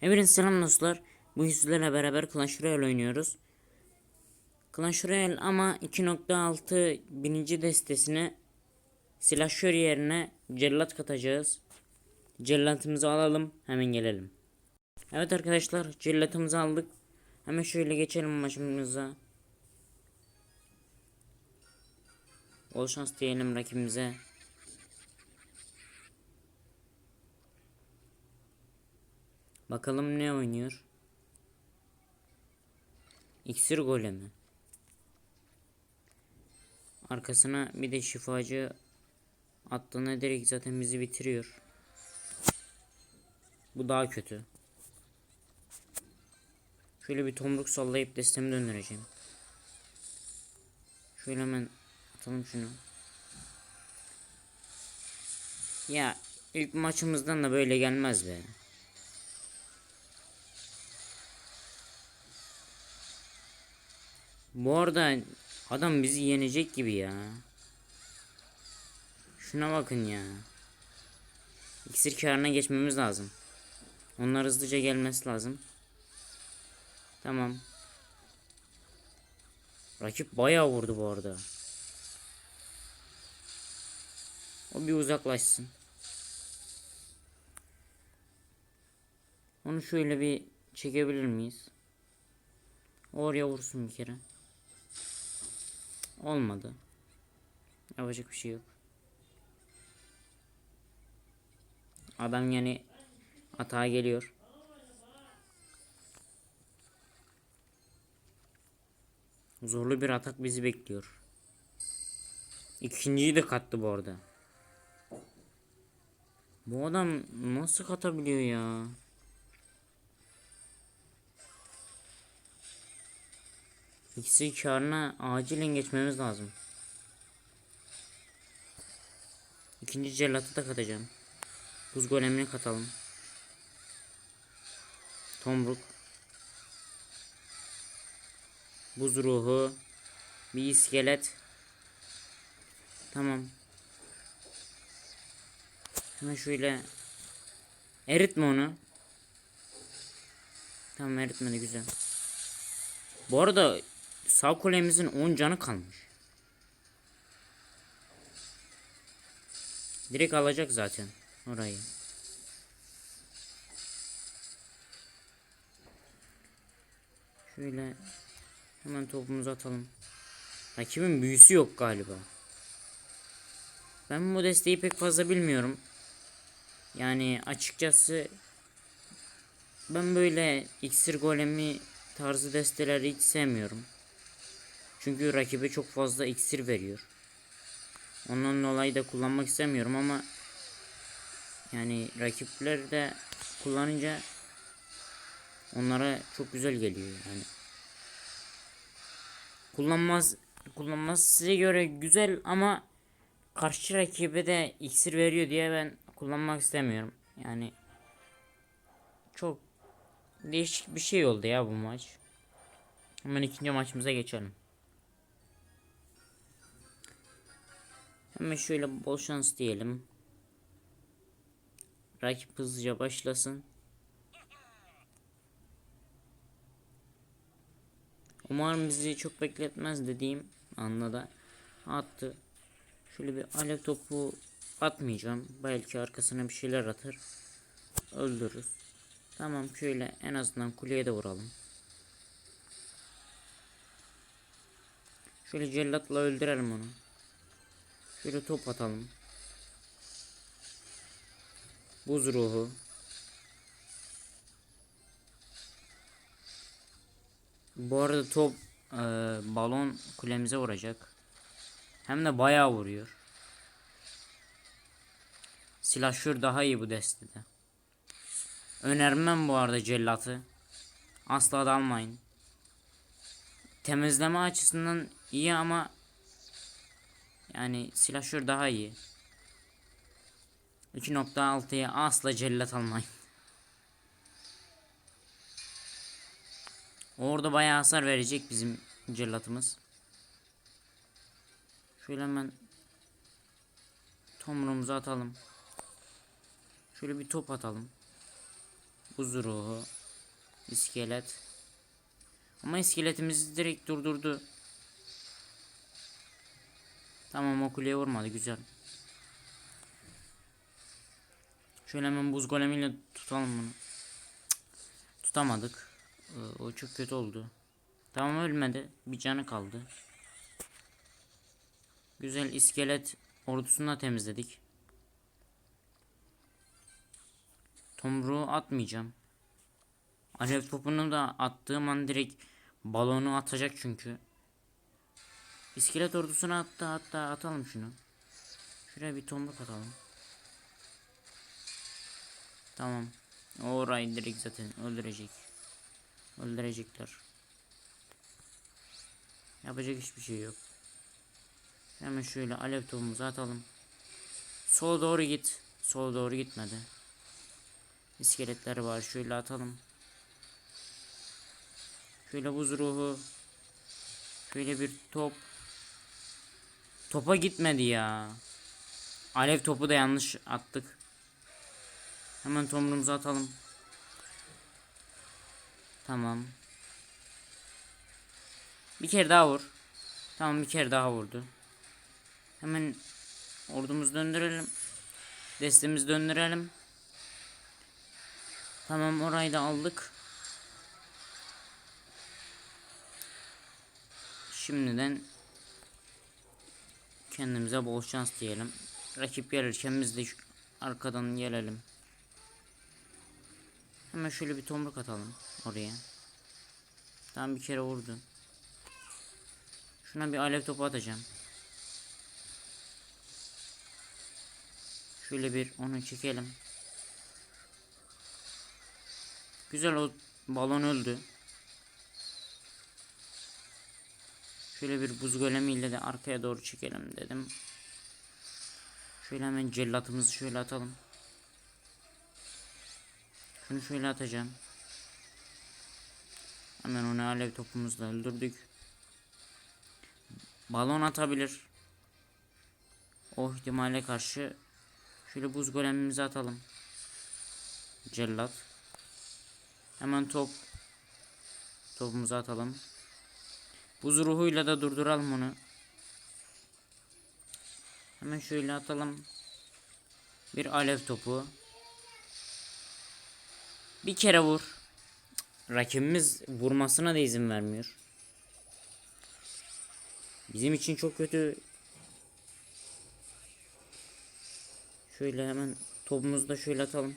Hepinize selam dostlar. Bu sizlerle beraber Clash Royale oynuyoruz. Clash Royale ama 2.6 birinci destesine silahşör yerine cellat katacağız. Cellatımızı alalım hemen gelelim. Evet arkadaşlar cellatımızı aldık. Hemen şöyle geçelim maçımıza. Bol şans diyelim rakibimize. Bakalım ne oynuyor. İksir golemi. Arkasına bir de şifacı attığına direkt zaten bizi bitiriyor. Bu daha kötü. Şöyle bir tomruk sallayıp destemi döndüreceğim. Şöyle hemen atalım şunu. Ya ilk maçımızdan da böyle gelmez be. Bu arada adam bizi yenecek gibi ya. Şuna bakın ya. İksir karına geçmemiz lazım. Onlar hızlıca gelmesi lazım. Tamam. Rakip bayağı vurdu bu arada. O bir uzaklaşsın. Onu şöyle bir çekebilir miyiz? Oraya vursun bir kere. Olmadı. Yapacak bir şey yok. Adam yani atağa geliyor. Zorlu bir atak bizi bekliyor. İkinciyi de kattı bu arada. Bu adam nasıl katabiliyor ya? İkisi karına acilen geçmemiz lazım. İkinci cellatı da katacağım. Buz golemini katalım. Tomruk. Buz ruhu. Bir iskelet. Tamam. Hemen şöyle eritme onu. Tamam eritmedi güzel. Bu arada sağ kolemizin 10 canı kalmış. Direkt alacak zaten orayı. Şöyle hemen topumuzu atalım. Rakibin büyüsü yok galiba. Ben bu desteği pek fazla bilmiyorum. Yani açıkçası ben böyle iksir golemi tarzı desteleri hiç sevmiyorum. Çünkü rakibe çok fazla iksir veriyor. Ondan dolayı da kullanmak istemiyorum ama yani rakipler de kullanınca onlara çok güzel geliyor yani. Kullanmaz kullanmaz size göre güzel ama karşı rakibe de iksir veriyor diye ben kullanmak istemiyorum. Yani çok değişik bir şey oldu ya bu maç. Hemen ikinci maçımıza geçelim. Hemen şöyle bol şans diyelim. Rakip hızlıca başlasın. Umarım bizi çok bekletmez dediğim anda da attı. Şöyle bir alev topu atmayacağım. Belki arkasına bir şeyler atar. Öldürürüz. Tamam şöyle en azından kuleye de vuralım. Şöyle cellatla öldürelim onu. Şöyle top atalım. Buz ruhu. Bu arada top e, balon kulemize vuracak. Hem de bayağı vuruyor. Silahşör daha iyi bu destede. Önermem bu arada cellatı. Asla da almayın. Temizleme açısından iyi ama yani silahşör daha iyi. 2.6'ya asla cellat almayın. Orada bayağı hasar verecek bizim cellatımız. Şöyle hemen tomruğumuzu atalım. Şöyle bir top atalım. Buz ruhu. İskelet. Ama iskeletimizi direkt durdurdu. Tamam o kuleye vurmadı güzel. Şöyle hemen buz golemiyle tutalım bunu. Cık, Tutamadık. Ee, O çok kötü oldu. Tamam ölmedi. Bir canı kaldı. Güzel iskelet ordusunu da temizledik. Tomruğu atmayacağım. Alev topunu da attığım an direkt balonu atacak çünkü. İskelet ordusuna attı hatta atalım şunu. Şuraya bir tomruk atalım. Tamam. Orayı direkt zaten öldürecek. Öldürecekler. Yapacak hiçbir şey yok. Hemen şöyle alev topumuzu atalım. Sola doğru git. Sola doğru gitmedi. İskeletler var. Şöyle atalım. Şöyle buz ruhu. Şöyle bir top. Topa gitmedi ya. Alev topu da yanlış attık. Hemen tomrumuzu atalım. Tamam. Bir kere daha vur. Tamam bir kere daha vurdu. Hemen ordumuzu döndürelim. Destemizi döndürelim. Tamam orayı da aldık. Şimdiden kendimize bol şans diyelim. Rakip gelirken biz de arkadan gelelim. Hemen şöyle bir tomruk atalım oraya. Tam bir kere vurdu. Şuna bir alev topu atacağım. Şöyle bir onu çekelim. Güzel o balon öldü. Şöyle bir buz golemiyle de arkaya doğru çekelim dedim. Şöyle hemen cellatımızı şöyle atalım. Şunu şöyle atacağım. Hemen onu alev topumuzla öldürdük. Balon atabilir. O ihtimale karşı şöyle buz golemimizi atalım. Cellat. Hemen top. Topumuzu atalım. Buz ruhuyla da durduralım onu. Hemen şöyle atalım. Bir alev topu. Bir kere vur. Rakibimiz vurmasına da izin vermiyor. Bizim için çok kötü. Şöyle hemen topumuzu da şöyle atalım.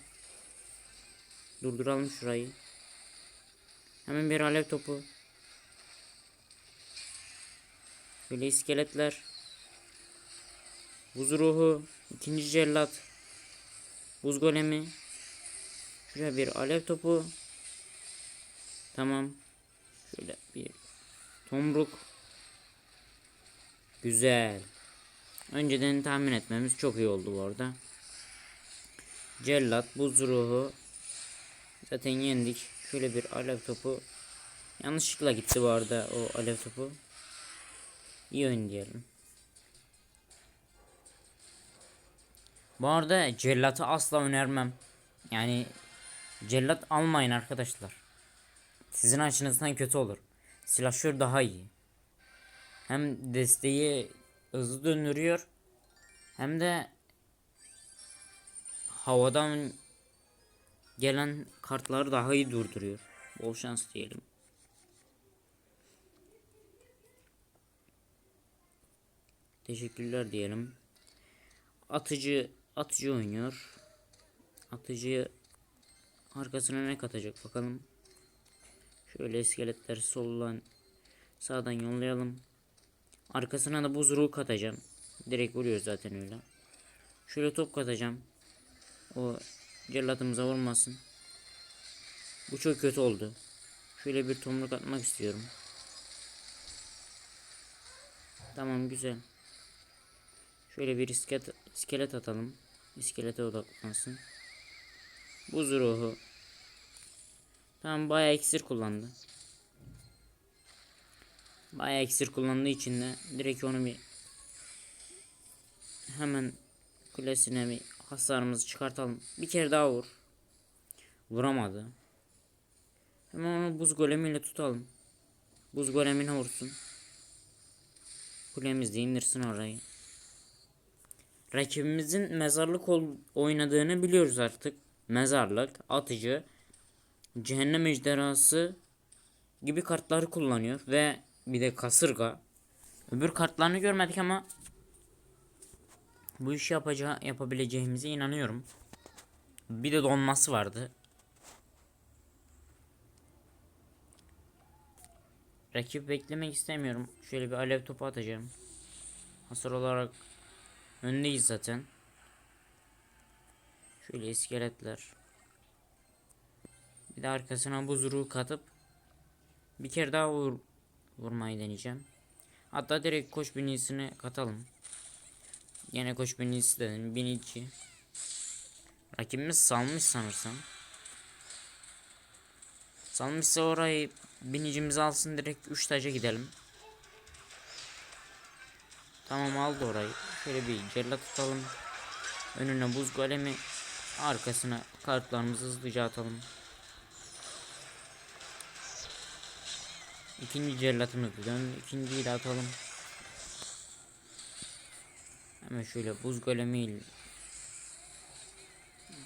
Durduralım şurayı. Hemen bir alev topu. Şöyle iskeletler. Buz ruhu. ikinci cellat. Buz golemi. Şuraya bir alev topu. Tamam. Şöyle bir tomruk. Güzel. Önceden tahmin etmemiz çok iyi oldu bu arada. Cellat, buz ruhu. Zaten yendik. Şöyle bir alev topu. Yanlışlıkla gitti bu arada o alev topu. İyi oyun. Bu arada cellatı asla önermem. Yani cellat almayın arkadaşlar. Sizin açınızdan kötü olur. Silahşör daha iyi. Hem desteği hızlı döndürüyor. Hem de havadan gelen kartları daha iyi durduruyor. Bol şans diyelim. Teşekkürler diyelim. Atıcı atıcı oynuyor. Atıcı arkasına ne katacak bakalım. Şöyle iskeletleri soldan sağdan yollayalım. Arkasına da buz ruhu katacağım. Direkt vuruyor zaten öyle. Şöyle top katacağım. O cellatımıza vurmasın. Bu çok kötü oldu. Şöyle bir tomruk atmak istiyorum. Tamam güzel. Şöyle bir iskelet, iskelet atalım. İskelete odaklansın. Buz ruhu. Tamam bayağı iksir kullandı. Bayağı iksir kullandığı için de direkt onu bir hemen kulesine bir hasarımızı çıkartalım. Bir kere daha vur. Vuramadı. Hemen onu buz golemiyle tutalım. Buz golemine vursun. Kulemiz de indirsin orayı. Rakibimizin mezarlık oynadığını biliyoruz artık. Mezarlık, atıcı, cehennem ejderhası gibi kartları kullanıyor ve bir de kasırga. Öbür kartlarını görmedik ama bu işi yapacağı yapabileceğimize inanıyorum. Bir de donması vardı. Rakip beklemek istemiyorum. Şöyle bir alev topu atacağım. Hasar olarak öndeyiz zaten. Şöyle iskeletler. Bir de arkasına buz ruhu katıp bir kere daha vur, vurmayı deneyeceğim. Hatta direkt koş binisini katalım. Yine koş binisi dedim. Binici. Rakibimiz salmış sanırsam. Salmışsa orayı binicimiz alsın direkt 3 taca gidelim. Tamam aldı orayı. Şöyle bir cellat tutalım. Önüne buz golemi. Arkasına kartlarımızı hızlıca atalım. İkinci cellatımız dön. İkinciyi de atalım. Hemen şöyle buz golemiyle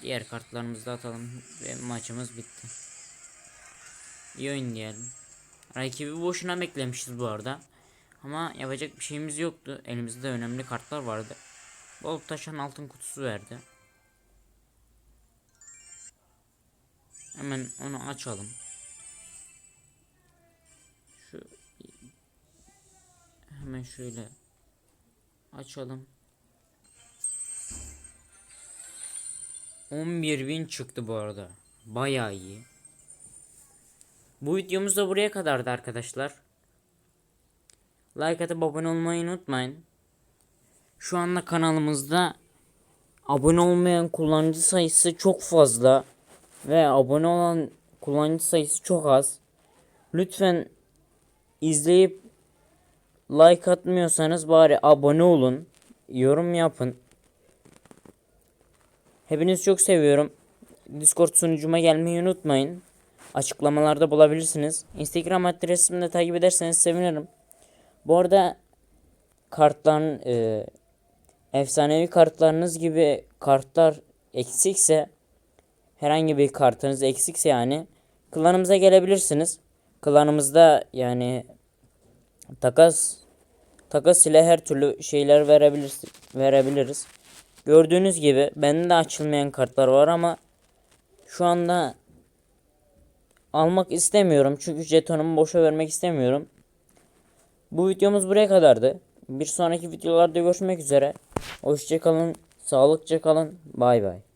diğer kartlarımızı da atalım ve maçımız bitti. İyi oyun diyelim. Rakibi boşuna beklemişiz bu arada. Ama yapacak bir şeyimiz yoktu. Elimizde önemli kartlar vardı. Bol taşan altın kutusu verdi. Hemen onu açalım. Şu hemen şöyle açalım. 11.000 çıktı bu arada. Bayağı iyi. Bu videomuz da buraya kadardı arkadaşlar. Like atıp abone olmayı unutmayın. Şu anda kanalımızda abone olmayan kullanıcı sayısı çok fazla ve abone olan kullanıcı sayısı çok az. Lütfen izleyip like atmıyorsanız bari abone olun. Yorum yapın. Hepinizi çok seviyorum. Discord sunucuma gelmeyi unutmayın. Açıklamalarda bulabilirsiniz. Instagram adresimi de takip ederseniz sevinirim. Bu arada kartların e, efsanevi kartlarınız gibi kartlar eksikse herhangi bir kartınız eksikse yani klanımıza gelebilirsiniz. Klanımızda yani takas takas ile her türlü şeyler verebiliriz verebiliriz. Gördüğünüz gibi bende de açılmayan kartlar var ama şu anda almak istemiyorum. Çünkü jetonumu boşa vermek istemiyorum. Bu videomuz buraya kadardı. Bir sonraki videolarda görüşmek üzere. Hoşçakalın. Sağlıkça kalın. Bay bay.